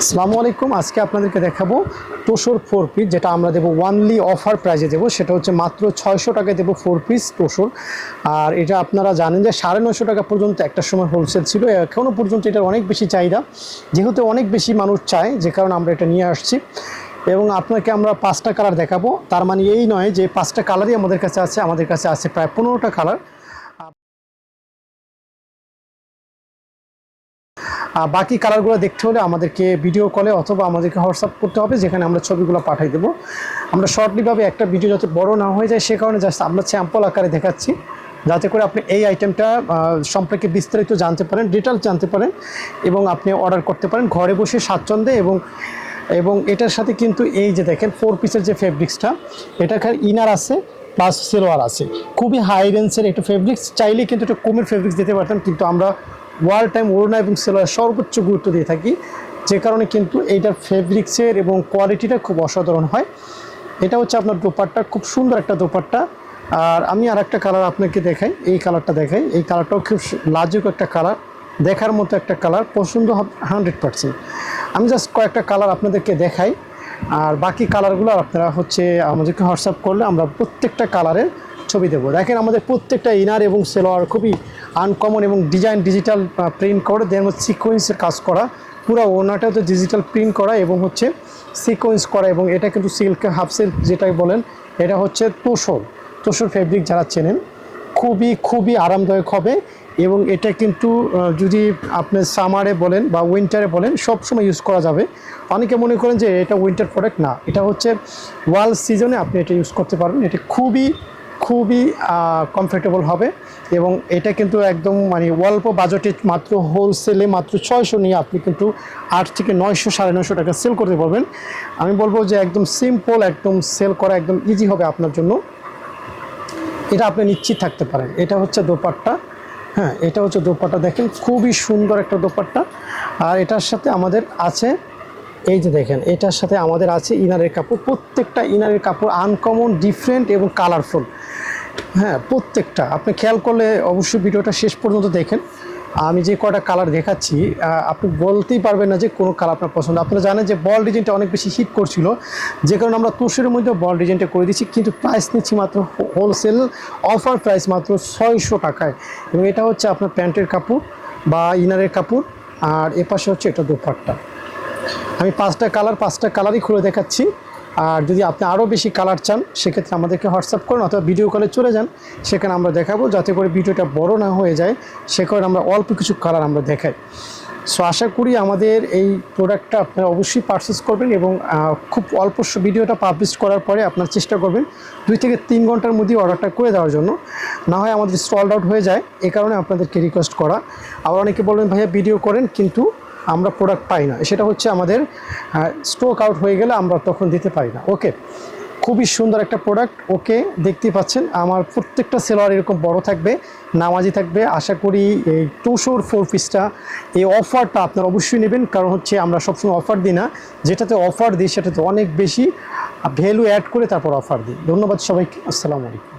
আসসালামু আলাইকুম। আজকে আপনাদেরকে দেখাবো তোষর ফোর পিস যেটা আমরা দেবো ওয়ানলি অফার প্রাইজে দেবো। সেটা হচ্ছে মাত্র ছয়শো টাকায় দেবো ফোর পিস তোষর। আর এটা আপনারা জানেন যে সাড়ে নশো টাকা পর্যন্ত একটা সময় হোলসেল ছিল। এখনও পর্যন্ত এটার অনেক বেশি চাহিদা। যেহেতু অনেক বেশি মানুষ চায়, যে কারণে আমরা এটা নিয়ে আসছি। এবং আপনাকে আমরা পাঁচটা কালার দেখাবো। তার মানে এই নয় যে পাঁচটা কালারই আমাদের কাছে আছে। আমাদের কাছে আছে প্রায় পনেরোটা কালার বাকি কালারগুলো দেখতে হলে আমাদেরকে ভিডিও কলে অথবা আমাদেরকে হোয়াটসঅ্যাপ করতে হবে, যেখানে আমরা ছবিগুলো পাঠিয়ে দেবো। আমরা শর্টলিভাবে একটা ভিডিও যাতে বড় না হয়ে যায়, সে কারণে জাস্ট আমরা স্যাম্পল আকারে দেখাচ্ছি। যাতে করে আপনি এই আইটেমটা সম্পর্কে বিস্তারিত জানতে পারেন ডিটেলস জানতে পারেন এবং আপনি অর্ডার করতে পারেন ঘরে বসে স্বাচ্ছন্দ্যে এবং এবং এটার সাথে কিন্তু এই যে দেখেন ফোর পিসের যে ফেব্রিক্সটা এটা খালি ইনার আছে প্লাস সেলোয়ার আছে। খুবই হাই রেঞ্জের একটা ফেব্রিক্স চাইলে কিন্তু একটা কমের ফেব্রিক্স দিতে পারতাম, কিন্তু আমরা ওয়াল টাইম ওড়না এবং সেলোয়ার সর্বোচ্চ গুরুত্ব দিয়ে থাকি। যে কারণে কিন্তু এইটার ফেব্রিক্সের এবং কোয়ালিটিটা খুব অসাধারণ হয়। এটা হচ্ছে আপনার দোপাট্টা, খুব সুন্দর একটা দোপাট্টা। আর আমি আর একটা কালার আপনাকে দেখাই, এই কালারটা দেখাই। এই কালারটাও খুব লাজুক একটা কালার, দেখার মতো একটা কালার, পছন্দ হান্ড্রেড পারসেন্ট। আমি জাস্ট কয়েকটা কালার আপনাদেরকে দেখাই। আর বাকি কালারগুলো আপনারা হচ্ছে আমাদেরকে হোয়াটসঅ্যাপ করলে আমরা প্রত্যেকটা কালারের ছবি দেবো। দেখেন আমাদের প্রত্যেকটা ইনার এবং সেলোয়ার খুবই আনকমন এবং ডিজাইন ডিজিটাল প্রিন্ট করে। দেন হচ্ছে সিকোয়েন্সের কাজ করা। পুরো ওনাটা হচ্ছে ডিজিটাল প্রিন্ট করা এবং হচ্ছে সিকোয়েন্স করা এবং এটা কিন্তু সিল্ক হাফ সিল্ক যেটাই বলেন, এটা হচ্ছে তোষর তোষর ফেব্রিক যারা চেনেন, খুবই খুবই আরামদায়ক হবে এবং এটা কিন্তু যদি আপনি সামারে বলেন বা উইন্টারে বলেন সব সময় ইউজ করা যাবে। অনেকে মনে করেন যে এটা উইন্টার প্রোডাক্ট না। এটা হচ্ছে ওয়াল সিজনে আপনি এটা ইউজ করতে পারবেন। এটা খুবই খুবই কমফোর্টেবল হবে এবং এটা কিন্তু একদম মানে অল্প বাজেটে মাত্র হোলসেলে মাত্র ছয়শো নিয়ে আপনি কিন্তু আট থেকে নয়শো, সাড়ে নয়শো টাকা সেল করতে পারবেন। আমি বলব যে একদম সিম্পল একদম সেল করা একদম ইজি হবে আপনার জন্য। এটা আপনি নিশ্চিত থাকতে পারেন। এটা হচ্ছে দোপাট্টা। হ্যাঁ এটা হচ্ছে দোপাট্টা। দেখেন, খুবই সুন্দর একটা দোপাট্টা। আর এটার সাথে আমাদের আছে, এই যে দেখেন, এটার সাথে আমাদের আছে ইনারের কাপড়। প্রত্যেকটা ইনারের কাপড় আনকমন ডিফারেন্ট এবং কালারফুল হ্যাঁ প্রত্যেকটা। আপনি খেয়াল করলে অবশ্যই ভিডিওটা শেষ পর্যন্ত দেখেন। আমি যে কটা কালার দেখাচ্ছি আপনি বলতেই পারবেন না যে কোনো কালার আপনার পছন্দ। আপনারা জানেন যে বল ডিজাইনটা অনেক বেশি হিট করছিল। যে কারণে আমরা তুষের মধ্যে বল ডিজাইনটা করে দিচ্ছি কিন্তু প্রাইস নিচ্ছি মাত্র হোলসেল অফার প্রাইস মাত্র ছয়শো টাকায়। এবং এটা হচ্ছে আপনার প্যান্টের কাপড় বা ইনারের কাপড়, আর এপাশে হচ্ছে এটা দোপাট্টা। আমি পাঁচটা কালার পাঁচটা কালারই খুলে দেখাচ্ছি। আর যদি আপনি আরও বেশি কালার চান, সেক্ষেত্রে আমাদেরকে হোয়াটসঅ্যাপ করুন অথবা ভিডিও কলে চলে যান। সেখানে আমরা দেখাবো যাতে করে ভিডিওটা বড় না হয়ে যায়। সে আমরা অল্প কিছু কালার আমরা দেখাই। সো আশা করি আমাদের এই প্রোডাক্টটা আপনারা অবশ্যই পারচেস করবেন এবং খুব অল্প ভিডিওটা পাবলিশ করার পরে আপনার চেষ্টা করবেন দুই থেকে তিন ঘণ্টার মধ্যে অর্ডারটা করে দেওয়ার জন্য। না হয় আমাদের স্টল আউট হয়ে যায়। এই কারণে আপনাদেরকে রিকোয়েস্ট করা। আবার অনেকে বলবেন, ভাইয়া ভিডিও করেন। কিন্তু আমরা প্রোডাক্ট পাই না। সেটা হচ্ছে আমাদের স্টক আউট হয়ে গেলে আমরা তখন দিতে পারি না। ওকে খুবই সুন্দর একটা প্রোডাক্ট ওকে দেখতেই পাচ্ছেন, আমার প্রত্যেকটা সেলোয়ার এরকম বড় থাকবে, নামাজি থাকবে। আশা করি এই টুশোর ফোর পিসটা এই অফারটা আপনারা অবশ্যই নেবেন। কারণ হচ্ছে আমরা সবসময় অফার দিই না। যেটাতে অফার দিই, সেটাতে অনেক বেশি ভ্যালু অ্যাড করে তারপর অফার দিই। ধন্যবাদ সবাইকে। আসসালামু আলাইকুম।